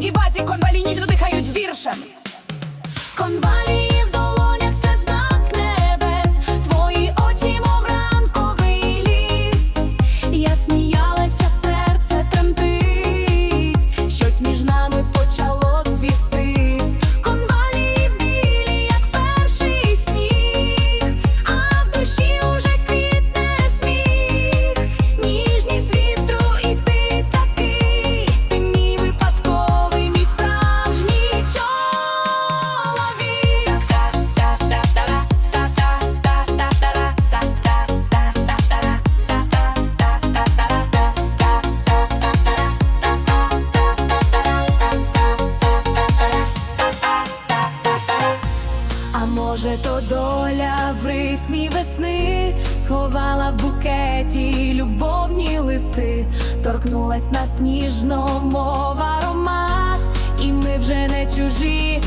і базі конвалі ніжно дихають віршами. Конвалі Може, то доля в ритмі весни сховала в букеті любовні листи, торкнулась нас ніжно мова аромат, і ми вже не чужі.